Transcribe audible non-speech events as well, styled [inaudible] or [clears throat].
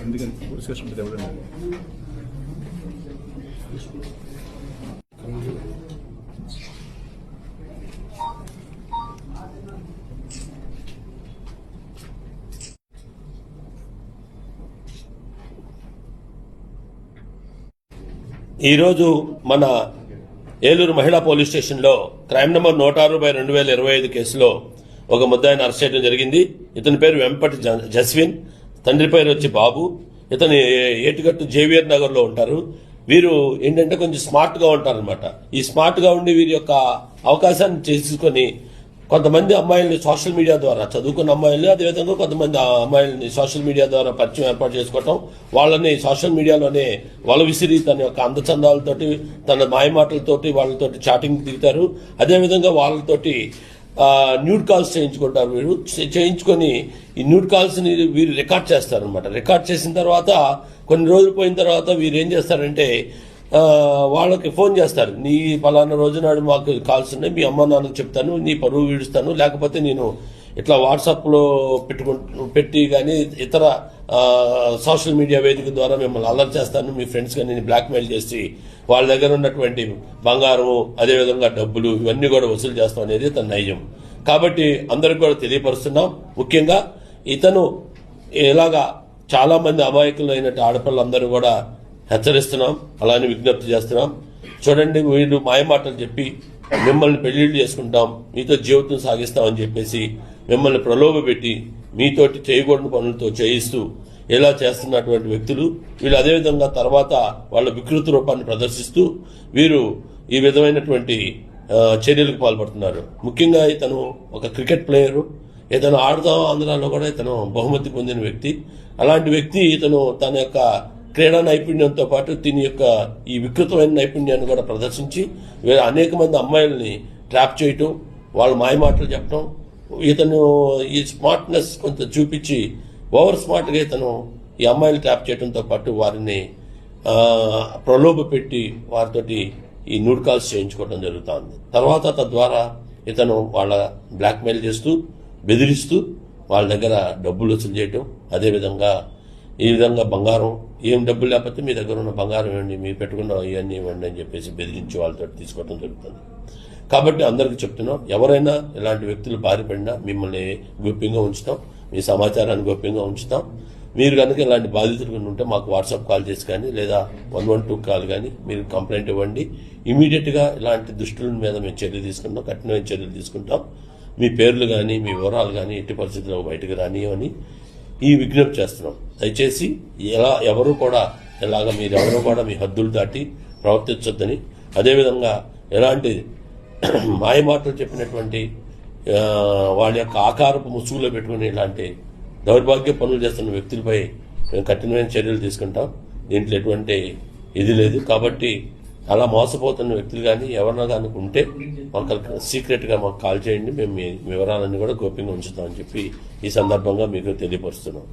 ఎందుకని పోలీస్ ఉంటుంది ఎవరైనా ఈరోజు మన ఏలూరు మహిళా పోలీస్ స్టేషన్లో క్రైమ్ నెంబర్ నూట ఆరు బై రెండు వేల ఇరవై ఐదు కేసులో ఒక ముద్దాయిని అరెస్ట్ చేయడం జరిగింది. ఇతని పేరు వెంపటి జస్విన్. తండ్రి పేరు వచ్చి బాబు ఇతని ఏటుగట్టు జేవియర్ నగర్లో ఉంటారు. వీరు ఏంటంటే కొంచెం స్మార్ట్గా ఉంటారనమాట ఈ స్మార్ట్గా ఉండి వీరి యొక్క అవకాశాన్ని చేసుకొని కొంతమంది అమ్మాయిల్ని సోషల్ మీడియా ద్వారా చదువుకున్న అమ్మాయిలు అదేవిధంగా కొంతమంది అమ్మాయిల్ని సోషల్ మీడియా ద్వారా పరిచయం ఏర్పాటు చేసుకోవటం వాళ్ళని సోషల్ మీడియాలోనే వల విసిరి తన యొక్క అందచందాలతోటి తన మాయమాటలతోటి వాళ్ళతోటి చాటింగ్ దిగుతారు. అదేవిధంగా వాళ్ళతోటి న్యూడ్ కాల్స్ చేయించుకుంటారు వీరు. చేయించుకొని ఈ న్యూడ్ కాల్స్ని వీరు రికార్డ్ చేస్తారు అనమాట రికార్డ్ చేసిన తర్వాత కొన్ని రోజులు పోయిన తర్వాత వీరు ఏం చేస్తారంటే వాళ్ళకి ఫోన్ చేస్తారు. నీ పలానా రోజు నాడు మాకు కాల్స్ ఉన్నాయి మీ అమ్మ నాన్నకు చెప్తాను నీ పరువు వీడుస్తాను లేకపోతే నేను ఇట్లా వాట్సాప్లో పెట్టుకు పెట్టి కానీ ఇతర సోషల్ మీడియా వేదిక ద్వారా మిమ్మల్ని అలర్ట్ చేస్తాను. మీ ఫ్రెండ్స్ కానీ నేను బ్లాక్మెయిల్ చేసి వాళ్ళ దగ్గర ఉన్నటువంటి బంగారము అదేవిధంగా డబ్బులు ఇవన్నీ కూడా వసూలు చేస్తాం అనేది తన నైజం. కాబట్టి అందరికి కూడా తెలియపరుస్తున్నాం. ముఖ్యంగా ఇతను ఇలాగా చాలా మంది అమాయకులైన ఆడపిల్లలందరూ కూడా హెచ్చరిస్తున్నాం. అలానే విజ్ఞప్తి చేస్తున్నాం. చూడండి వీళ్ళు మాయమాటలు చెప్పి మిమ్మల్ని పెళ్ళిళ్ళు చేసుకుంటాం. మీతో జీవితం సాగిస్తామని చెప్పేసి మిమ్మల్ని ప్రలోభపెట్టి మీతోటి చేయకూడని పనులతో చేయిస్తూ ఇలా చేస్తున్నటువంటి వ్యక్తులు వీళ్ళు అదేవిధంగా తర్వాత వాళ్ళ వికృతి రూపాన్ని ప్రదర్శిస్తూ వీరు ఈ విధమైనటువంటి చర్యలకు పాల్పడుతున్నారు. ముఖ్యంగా ఇతను ఒక క్రికెట్ ప్లేయరు ఇతను ఆడుతాం ఆంధ్రాలో కూడా ఇతను బహుమతి పొందిన వ్యక్తి. అలాంటి వ్యక్తి ఇతను తన యొక్క క్రీడా నైపుణ్యంతో పాటు దీని యొక్క ఈ వికృతమైన నైపుణ్యాన్ని కూడా ప్రదర్శించి అనేక మంది అమ్మాయిల్ని ట్రాప్ చేయటం వాళ్ళు మాయమాటలు చెప్పటం ఇతను ఈ స్మార్ట్నెస్ కొంత చూపించి ఓవర్ స్మార్ట్గా ఇతను ఈ అమ్మాయిలు ట్యాప్ చేయడంతో పాటు వారిని ప్రలోభ పెట్టి వారితోటి ఈ నూడ్ కాల్స్ చేయించుకోవడం జరుగుతుంది. తర్వాత తద్వారా ఇతను వాళ్ళ బ్లాక్మెయిల్ చేస్తూ బెదిరిస్తూ వాళ్ళ దగ్గర డబ్బులు వసూలు చేయటం అదేవిధంగా ఈ విధంగా బంగారం ఏం డబ్బులు లేకపోతే మీ దగ్గర ఉన్న బంగారం ఇవ్వండి మీ పెట్టుకున్న ఇవన్నీ ఇవ్వండి అని చెప్పేసి బెదిరించి వాళ్ళతో తీసుకోవడం జరుగుతుంది. కాబట్టి అందరికీ చెప్తున్నాం ఎవరైనా ఇలాంటి వ్యక్తులు బారిపడినా మిమ్మల్ని గోప్యంగా ఉంచుతాం మీ సమాచారాన్ని గోప్యంగా ఉంచుతాం. మీరు కనుక ఇలాంటి బాధితులు ఉంటే మాకు వాట్సాప్ కాల్ చేసి కానీ లేదా వన్ వన్ టూ కాల్ కానీ మీరు కంప్లైంట్ ఇవ్వండి. ఇమీడియట్గా ఇలాంటి దుష్టుల మీద మేము చర్యలు తీసుకుంటాం కఠినమైన చర్యలు తీసుకుంటాం. మీ పేర్లు కానీ మీ వివరాలు కానీ ఎట్టి పరిస్థితుల్లో బయటకు అని ఈ విజ్ఞప్తి చేస్తున్నాం. దయచేసి ఎలా ఎవరు కూడా ఇలాగ మీరు ఎవరు కూడా మీ హద్దులు దాటి ప్రవర్తించొద్దని. అదేవిధంగా ఎలాంటి [clears throat] మాయమాటలు చెప్పినటువంటి వాళ్ళ యొక్క ఆకారపు ముసుగులో పెట్టుకుని ఇలాంటి దౌర్భాగ్య పనులు చేస్తున్న వ్యక్తులపై మేము కఠినమైన చర్యలు తీసుకుంటాం. దీంట్లో ఎటువంటి ఇది లేదు. కాబట్టి అలా మోసపోతున్న వ్యక్తులు కానీ ఎవరన్నా దానికి ఉంటే మాకు సీక్రెట్గా మాకు కాల్ చేయండి. మేము మీ వివరాలన్నీ కూడా గోప్యంగా ఉంచుతామని చెప్పి ఈ సందర్భంగా మీకు తెలియపరుస్తున్నాం.